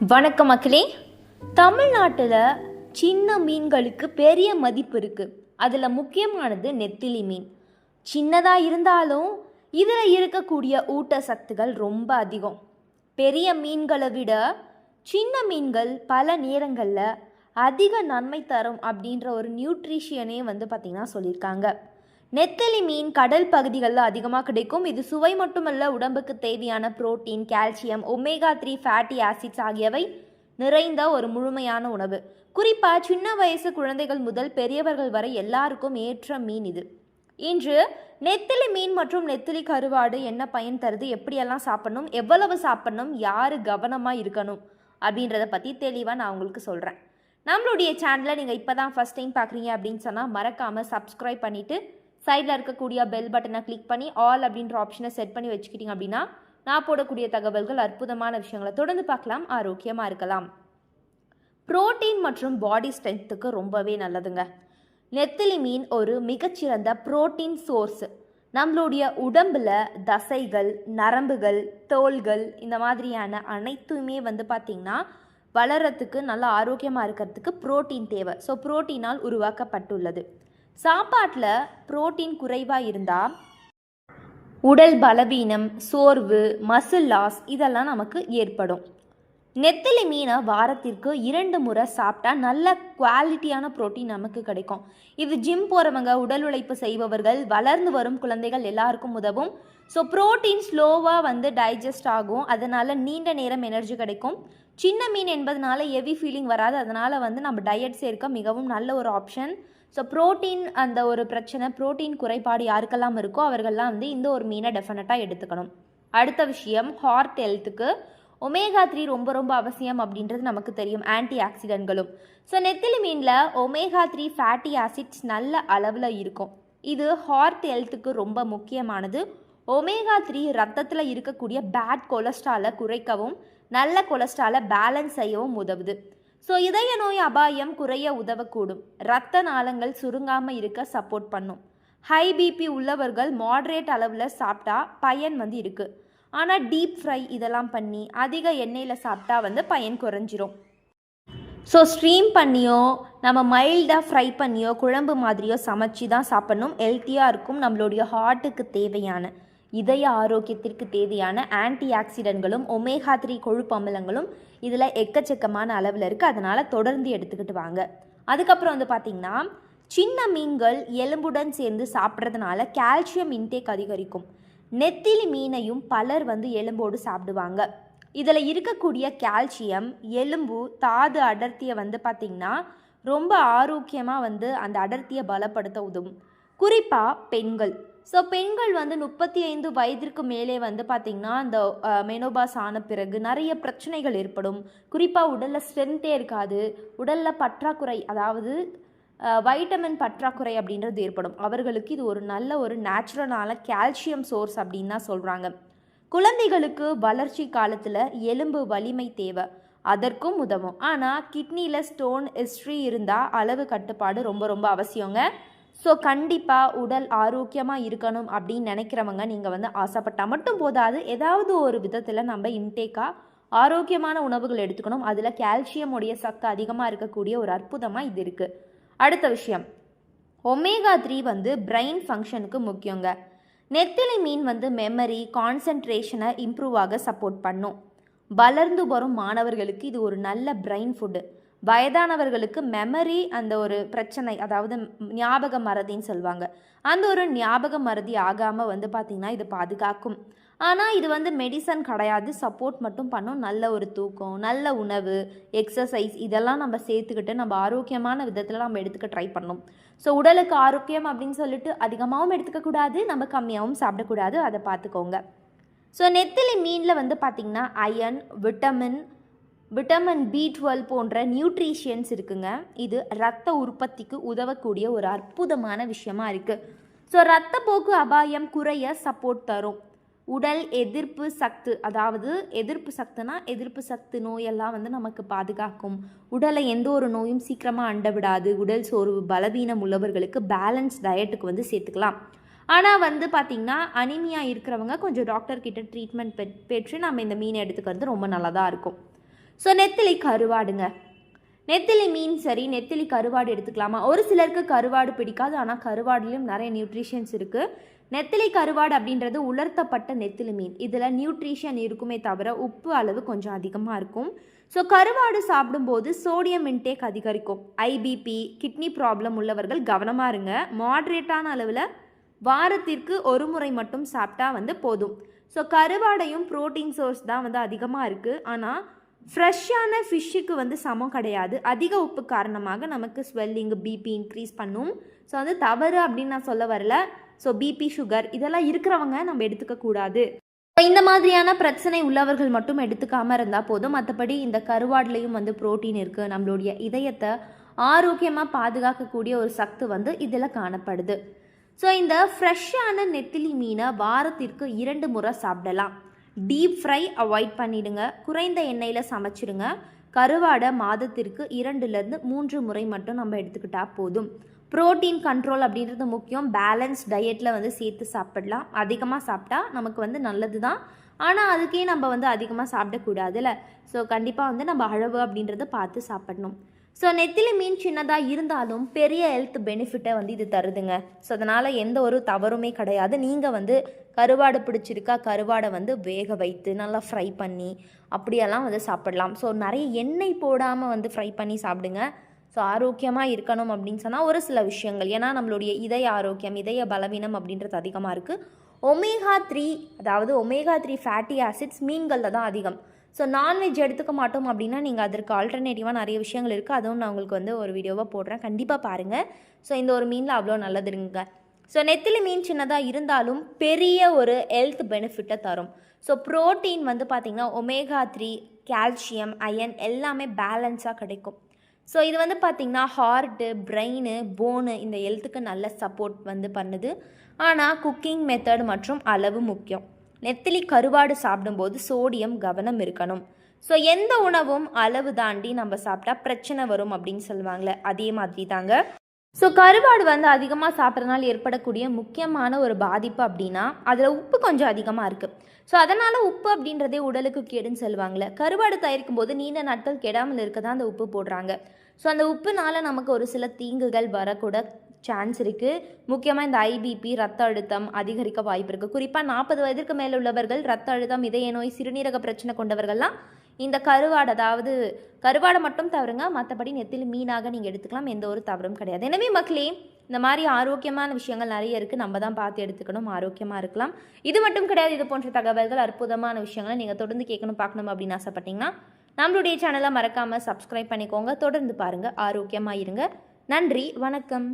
வணக்கம் மக்களே தமிழ்நாட்டில் சின்ன மீன்களுக்கு பெரிய மதிப்பு இருக்குது அதில் முக்கியமானது நெத்திலி மீன். சின்னதாக இருந்தாலும் இதில் இருக்கக்கூடிய ஊட்டச்சத்துகள் ரொம்ப அதிகம். பெரிய மீன்களை விட சின்ன மீன்கள் பல நேரங்களில் அதிக நன்மை தரும் அப்படின்ற ஒரு நியூட்ரிஷியனே வந்து பார்த்திங்கன்னா சொல்லியிருக்காங்க. நெத்தலி மீன் கடல் பகுதிகளில் அதிகமாக கிடைக்கும். இது சுவை மட்டுமல்ல உடம்புக்கு தேவையான protein calcium omega three fatty acids ஆகியவை நிறைந்த ஒரு முழுமையான உணவு. குறிப்பாக சின்ன வயசு குழந்தைகள் முதல் பெரியவர்கள் வரை எல்லாருக்கும் ஏற்ற மீன் இது. இன்று நெத்திலி மீன் மற்றும் நெத்திலி கருவாடு என்ன பயன் தருது எப்படியெல்லாம் சாப்பிடணும் எவ்வளவு சாப்பிடணும் யார் கவனமாக இருக்கணும் அப்படின்றத பற்றி தெளிவாக நான் உங்களுக்கு சொல்கிறேன் நம்மளுடைய சேனலை நீங்கள் இப்போ தான் ஃபஸ்ட் டைம் பார்க்குறீங்க அப்படின்னு சொன்னால் மறக்காமல் சப்ஸ்கிரைப் பண்ணிவிட்டு சைடில் இருக்கக்கூடிய பெல் பட்டனை கிளிக் பண்ணி ஆல் அப்படின்ற ஆப்ஷனை செட் பண்ணி வச்சுக்கிட்டீங்க அப்படின்னா நான் போடக்கூடிய தகவல்கள் அற்புதமான விஷயங்களை தொடர்ந்து பார்க்கலாம் ஆரோக்கியமாக இருக்கலாம். புரோட்டீன் மற்றும் பாடி ஸ்ட்ரென்த்துக்கு ரொம்பவே நல்லதுங்க. நெத்திலி மீன் ஒரு மிகச்சிறந்த புரோட்டீன் சோர்ஸ் நம்மளுடைய உடம்பில் தசைகள் நரம்புகள் தோல்கள் இந்த மாதிரியான அனைத்துமே வந்து பார்த்திங்கன்னா வளர்கிறதுக்கு நல்ல ஆரோக்கியமாக இருக்கிறதுக்கு புரோட்டீன் தேவை. ஸோ புரோட்டீனால் உருவாக்கப்பட்டுள்ளது. சாப்பாட்டில் புரோட்டீன் குறைவாக இருந்தால் உடல் பலவீனம் சோர்வு மசில் லாஸ் இதெல்லாம் நமக்கு ஏற்படும். நெத்திலி மீனை வாரத்திற்கு இரண்டு முறை சாப்பிட்டா நல்ல குவாலிட்டியான புரோட்டீன் நமக்கு கிடைக்கும். இது ஜிம் போகிறவங்க உடல் உழைப்பு செய்பவர்கள் வளர்ந்து வரும் குழந்தைகள் எல்லாருக்கும் உதவும். ஸோ புரோட்டீன் ஸ்லோவாக வந்து டைஜஸ்ட் ஆகும். அதனால் நீண்ட நேரம் எனர்ஜி கிடைக்கும். சின்ன மீன் என்பதனால ஹெவி ஃபீலிங் வராது. அதனால் வந்து நம்ம டயட் சேர்க்க மிகவும் நல்ல ஒரு ஆப்ஷன். ஸோ ப்ரோட்டீன் அந்த ஒரு பிரச்சனை ப்ரோட்டீன் குறைபாடு யாருக்கெல்லாம் இருக்கோ அவர்கள்லாம் வந்து இந்த ஒரு மீனை டெஃபினட்டாக எடுத்துக்கணும். அடுத்த விஷயம் ஹார்ட் ஹெல்த்துக்கு ஒமேகா த்ரீ ரொம்ப ரொம்ப அவசியம் அப்படின்றது நமக்கு தெரியும் ஆன்டி ஆக்சிடென்ட்களும் ஸோ நெத்திலி மீனில் ஒமேகா த்ரீ ஃபேட்டி ஆசிட்ஸ் நல்ல அளவில் இருக்கும். இது ஹார்ட் ஹெல்த்துக்கு ரொம்ப முக்கியமானது. ஒமேகா த்ரீ ரத்தத்தில் இருக்கக்கூடிய பேட் கொலஸ்ட்ராலை குறைக்கவும் நல்ல கொலஸ்ட்ராலை பேலன்ஸ் செய்யவும் உதவுது. ஸோ இதய நோய் அபாயம் குறைய உதவக்கூடும். இரத்த நாளங்கள் சுருங்காமல் இருக்க சப்போர்ட் பண்ணும். ஹை பிபி உள்ளவர்கள் மாட்ரேட் அளவில் சாப்பிட்டா பயன் வந்து இருக்குது ஆனால் டீப் ஃப்ரை இதெல்லாம் பண்ணி அதிக எண்ணெயில் சாப்பிட்டா வந்து பயன் குறைஞ்சிரும். ஸோ ஸ்ட்ரீம் பண்ணியோ நம்ம மைல்டாக ஃப்ரை பண்ணியோ குழம்பு மாதிரியோ சமைச்சு தான் சாப்பிடணும் ஹெல்த்தியாக இருக்கும் நம்மளுடைய ஹார்ட்டுக்கு தேவையான. இதய ஆரோக்கியத்திற்கு தேவையான ஆன்டி ஆக்சிடென்ட்களும் ஒமேகா த்ரீ கொழுப்பு அமிலங்களும் இதில் எக்கச்சக்கமான அளவில் இருக்குது அதனால் தொடர்ந்து எடுத்துக்கிட்டு வாங்க. அதுக்கப்புறம் வந்து பார்த்திங்கன்னா சின்ன மீன்கள் எலும்புடன் சேர்ந்து சாப்பிட்றதுனால கால்சியம் இன்டேக் அதிகரிக்கும். நெத்திலி மீனையும் பலர் வந்து எலும்போடு சாப்பிடுவாங்க. இதில் இருக்கக்கூடிய கால்சியம் எலும்பு தாது அடர்த்தியை வந்து பார்த்திங்கன்னா ரொம்ப ஆரோக்கியமாக வந்து அந்த அடர்த்தியை பலப்படுத்த உதவும். குறிப்பாக பெண்கள். ஸோ பெண்கள் வந்து முப்பத்தி ஐந்து வயதிற்கு மேலே வந்து பார்த்திங்கன்னா அந்த மெனோபாஸ் ஆன பிறகு நிறைய பிரச்சனைகள் ஏற்படும். குறிப்பாக உடலில் ஸ்ட்ரென்த்தே இருக்காது. உடலில் பற்றாக்குறை அதாவது வைட்டமின் பற்றாக்குறை அப்படின்றது ஏற்படும். அவர்களுக்கு இது ஒரு நல்ல ஒரு நேச்சுரலான கால்சியம் சோர்ஸ் அப்படின்னு தான் சொல்கிறாங்க குழந்தைகளுக்கு வளர்ச்சி காலத்தில் எலும்பு வலிமை தேவை. அதற்கும் உதவும். ஆனால் கிட்னியில் ஸ்டோன் ஹிஸ்ட்ரி இருந்தால் அளவு கட்டுப்பாடு ரொம்ப ரொம்ப அவசியங்க. ஸோ கண்டிப்பாக உடல் ஆரோக்கியமாக இருக்கணும் அப்படின்னு நினைக்கிறவங்க நீங்கள் வந்து ஆசைப்பட்டால் மட்டும் போதாது. ஏதாவது ஒரு விதத்தில் நம்ம இன்டேக்காக ஆரோக்கியமான உணவுகள் எடுத்துக்கணும். அதில் கால்சியம் உடைய சத்து அதிகமாக இருக்கக்கூடிய ஒரு அற்புதமாக இது இருக்குது அடுத்த விஷயம். ஒமேகா த்ரீ வந்து பிரெயின் ஃபங்க்ஷனுக்கு முக்கியங்க. நெத்திலி மீன் வந்து மெமரி கான்சன்ட்ரேஷனை இம்ப்ரூவ் ஆக சப்போர்ட் பண்ணும். வளர்ந்து வரும் மாணவர்களுக்கு இது ஒரு நல்ல பிரெயின் ஃபுட்டு வயதானவர்களுக்கு மெமரி அந்த ஒரு பிரச்சனை அதாவது ஞாபக மறதின்னு சொல்லுவாங்க. அந்த ஒரு ஞாபக மறதி ஆகாமல் வந்து பார்த்திங்கன்னா இது பாதுகாக்கும். ஆனால் இது வந்து மெடிசன் கிடையாது சப்போர்ட் மட்டும் பண்ணும். நல்ல ஒரு தூக்கம் நல்ல உணவு எக்ஸசைஸ் இதெல்லாம் நம்ம சேர்த்துக்கிட்டு நம்ம ஆரோக்கியமான விதத்தில் நம்ம எடுத்துக்க ட்ரை பண்ணணும் ஸோ உடலுக்கு ஆரோக்கியம் அப்படின்னு சொல்லிட்டு அதிகமாகவும் எடுத்துக்கக்கூடாது நம்ம கம்மியாகவும் சாப்பிடக்கூடாது. அதை பார்த்துக்கோங்க. ஸோ நெத்திலி மீனில் வந்து பார்த்திங்கன்னா iron vitamin vitamin B twelve போன்ற நியூட்ரிஷியன்ஸ் இருக்குங்க. இது ரத்த உற்பத்திக்கு உதவக்கூடிய ஒரு அற்புதமான விஷயமா இருக்குது ஸோ ரத்தப்போக்கு அபாயம் குறைய சப்போர்ட் தரும். உடல் எதிர்ப்பு சக்தி அதாவது எதிர்ப்பு சக்தினா எதிர்ப்பு சக்தி நோயெல்லாம் வந்து நமக்கு பாதுகாக்கும். உடலை எந்த ஒரு நோயும் சீக்கிரமாக அண்ட விடாது. உடல் சோர்வு பலவீனம் உள்ளவர்களுக்கு பேலன்ஸ் டயட்டுக்கு வந்து சேர்த்துக்கலாம். ஆனால் வந்து பார்த்திங்கன்னா அனிமியா இருக்கிறவங்க கொஞ்சம் டாக்டர்கிட்ட ட்ரீட்மெண்ட் பெற்று நம்ம இந்த மீனை எடுத்துக்கிறது ரொம்ப நல்லதாக இருக்கும். ஸோ நெத்திலி கருவாடுங்க. நெத்திலி மீன் சரி நெத்திலி கருவாடு எடுத்துக்கலாமா? ஒரு சிலருக்கு கருவாடு பிடிக்காது ஆனால் கருவாடுலேயும் நிறைய நியூட்ரிஷன்ஸ் இருக்குது நெத்திலி கருவாடு அப்படின்றது உலர்த்தப்பட்ட நெத்திலி மீன். இதில் நியூட்ரிஷன் இருக்குமே தவிர உப்பு அளவு கொஞ்சம் அதிகமாக இருக்கும். ஸோ கருவாடு சாப்பிடும்போது சோடியம் இன்டேக் அதிகரிக்கும். ஐபிபி கிட்னி ப்ராப்ளம் உள்ளவர்கள் கவனமாக இருங்க. மாட்ரேட்டான அளவில் வாரத்திற்கு ஒரு முறை மட்டும் சாப்பிட்டா வந்து போதும். ஸோ கருவாடையும் ப்ரோட்டீன் சோர்ஸ் தான் வந்து அதிகமாக இருக்குது ஆனால் ஃப்ரெஷ்ஷான ஃபிஷ்ஷுக்கு வந்து சமம் கிடையாது. அதிக உப்பு காரணமாக நமக்கு ஸ்வெல்லிங் பிபி இன்க்ரீஸ் பண்ணும். ஸோ வந்து தவறு அப்படின்னு நான் சொல்ல வரல. ஸோ பிபி சுகர் இதெல்லாம் இருக்கிறவங்க நம்ம எடுத்துக்கக்கூடாது இந்த மாதிரியான பிரச்சனை உள்ளவர்கள் மட்டும் எடுத்துக்காமல் இருந்தால் போதும். மற்றபடி இந்த கருவாடுலேயும் வந்து புரோட்டீன் இருக்குது நம்மளுடைய இதயத்தை ஆரோக்கியமாக பாதுகாக்கக்கூடிய ஒரு சத்து வந்து இதில் காணப்படுது. ஸோ இந்த ஃப்ரெஷ்ஷான நெத்திலி மீனை வாரத்திற்கு இரண்டு முறை சாப்பிடலாம். டீப் ஃப்ரை அவாய்ட் பண்ணிடுங்க. குறைந்த எண்ணெயில் சமைச்சிடுங்க. கருவாடை மாதத்திற்கு இரண்டுலேருந்து மூன்று முறை மட்டும் நம்ம எடுத்துக்கிட்டால் போதும். புரோட்டீன் கண்ட்ரோல் அப்படின்றது முக்கியம். பேலன்ஸ் டயட்டில் வந்து சேர்த்து சாப்பிடலாம். அதிகமாக சாப்பிட்டா நமக்கு வந்து நல்லது தான் ஆனால் அதுக்கே நம்ம வந்து அதிகமாக சாப்பிடக்கூடாதுல்ல. ஸோ கண்டிப்பாக வந்து நம்ம அளவு அப்படின்றத பார்த்து சாப்பிடணும். ஸோ நெத்திலி மீன் சின்னதாக இருந்தாலும் பெரிய ஹெல்த் பெனிஃபிட்டை வந்து இது தருதுங்க. ஸோ அதனால் எந்த ஒரு தவறுமே கிடையாது. நீங்கள் வந்து கருவாடு பிடிச்சிருக்கா கருவாடை வந்து வேக வைத்து நல்லா ஃப்ரை பண்ணி அப்படியெல்லாம் வந்து சாப்பிடலாம். ஸோ நிறைய எண்ணெய் போடாமல் வந்து ஃப்ரை பண்ணி சாப்பிடுங்க. ஸோ ஆரோக்கியமாக இருக்கணும் அப்படின்னு சொன்னால் ஒரு சில விஷயங்கள். ஏன்னா நம்மளுடைய இதய ஆரோக்கியம் இதய பலவீனம் அப்படின்றது அதிகமாக இருக்குது ஒமேகா த்ரீ அதாவது ஒமேகா த்ரீ ஃபேட்டி ஆசிட்ஸ் மீன்களில் தான் அதிகம். ஸோ நான்வெஜ் எடுத்துக்க மாட்டோம் அப்படின்னா நீங்கள் அதற்கு ஆல்டர்னேட்டிவாக நிறைய விஷயங்கள் இருக்குது அதுவும் நான் உங்களுக்கு வந்து ஒரு வீடியோவாக போடுறேன். கண்டிப்பாக பாருங்கள் ஸோ இந்த ஒரு மீனில் அவ்வளோ நல்லதுங்க ஸோ நெத்திலி மீன் சின்னதாக இருந்தாலும் பெரிய ஒரு ஹெல்த் பெனிஃபிட்டை தரும். ஸோ ப்ரோட்டீன் வந்து பார்த்திங்கன்னா ஒமேகா த்ரீ கால்சியம் அயன் எல்லாமே பேலன்ஸாக கிடைக்கும். ஸோ இது வந்து பார்த்திங்கன்னா ஹார்ட்டு பிரெயின் போனு இந்த ஹெல்த்துக்கு நல்ல சப்போர்ட் வந்து பண்ணுது. ஆனால் குக்கிங் மெத்தட் மற்றும் அளவு முக்கியம். நெத்திலி கருவாடு சாப்பிடும்போது சோடியம் கவனம் இருக்கணும். ஸோ எந்த உணவும் அளவு தாண்டி நம்ம சாப்பிட்டா பிரச்சனை வரும் அப்படின்னு சொல்லுவாங்களே அதே மாதிரி தாங்க. ஸோ கருவாடு வந்து அதிகமாக சாப்பிட்றதுனால ஏற்படக்கூடிய முக்கியமான ஒரு பாதிப்பு அப்படின்னா அதில் உப்பு கொஞ்சம் அதிகமாக இருக்குது ஸோ அதனால் உப்பு அப்படின்றதே உடலுக்கு கேடுன்னு சொல்லுவாங்களே கருவாடு தயாரிக்கும் போது நீண்ட நாட்கள் கெடாமல் இருக்க தான் அந்த உப்பு போடுறாங்க. ஸோ அந்த உப்புனால நமக்கு ஒரு சில தீங்குகள் வரக்கூட சான்ஸ் இருக்குது முக்கியமாக இந்த ஐபிபி ரத்த அழுத்தம் அதிகரிக்க வாய்ப்பு இருக்குது குறிப்பாக நாற்பது வயதிற்கு மேலே உள்ளவர்கள் ரத்த அழுத்தம் இதய நோய் சிறுநீரக பிரச்சனை கொண்டவர்கள்லாம் இந்த கருவாடு அதாவது கருவாடை மட்டும் தவறுங்க மற்றபடி நெத்தில் மீனாக நீங்கள் எடுத்துக்கலாம். எந்த ஒரு தவறும் கிடையாது. எனவே மக்களே இந்த மாதிரி ஆரோக்கியமான விஷயங்கள் நிறைய இருக்குது நம்ம தான் பார்த்து எடுத்துக்கணும் ஆரோக்கியமாக இருக்கலாம். இது மட்டும் கிடையாது. இது போன்ற தகவல்கள் அற்புதமான விஷயங்களை நீங்கள் தொடர்ந்து கேட்கணும் பார்க்கணும் அப்படின்னு ஆசைப்பட்டீங்கன்னா நம்மளுடைய சேனலை மறக்காமல் சப்ஸ்கிரைப் பண்ணிக்கோங்க. தொடர்ந்து பாருங்கள் ஆரோக்கியமாக இருங்க. நன்றி வணக்கம்.